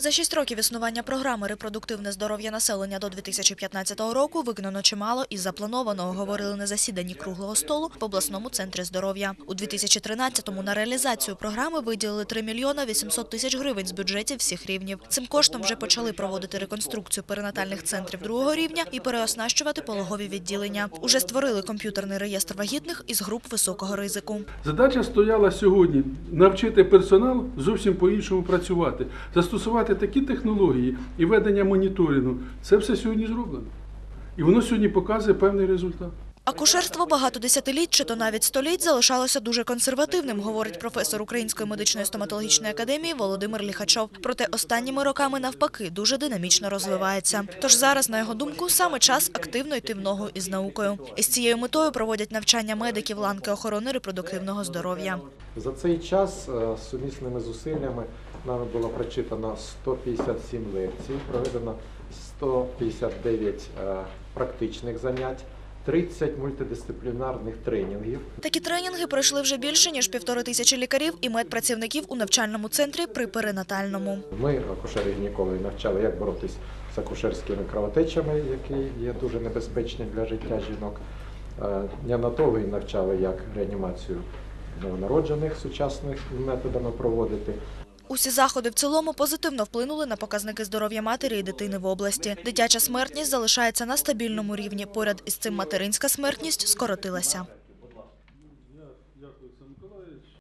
За шість років існування програми «Репродуктивне здоров'я населення» до 2015 року виконано чимало із запланованого, говорили на засіданні круглого столу в обласному центрі здоров'я. У 2013-му на реалізацію програми виділили 3 мільйона 800 тисяч гривень з бюджетів всіх рівнів. Цим коштом вже почали проводити реконструкцію перинатальних центрів другого рівня і переоснащувати пологові відділення. Уже створили комп'ютерний реєстр вагітних із груп високого ризику. Задача стояла сьогодні навчити персонал зовсім по-іншому працювати, застосувати такі технології і ведення моніторингу. Це все сьогодні зроблено. І воно сьогодні показує певний результат. Акушерство багато десятиліть чи то навіть століть залишалося дуже консервативним, говорить професор Української медичної стоматологічної академії Володимир Ліхачов. Проте останніми роками навпаки дуже динамічно розвивається. Тож зараз, на його думку, саме час активно йти в ногу із наукою. Із цією метою проводять навчання медиків ланки охорони репродуктивного здоров'я. За цей час е, сумісними зусиллями нами було прочитано 157 лекцій, проведено 159 е, практичних занять, 30 мультидисциплінарних тренінгів. Такі тренінги пройшли вже більше ніж півтори тисячі лікарів і медпрацівників у навчальному центрі при перинатальному. Ми, акушери-гінекологи, навчали, як боротись з акушерськими кровотечами, які є дуже небезпечні для життя жінок. Неонатологи навчали, як реанімацію новонароджених сучасними методами проводити. Усі заходи в цілому позитивно вплинули на показники здоров'я матері і дитини в області. Дитяча смертність залишається на стабільному рівні. Поряд із цим материнська смертність скоротилася.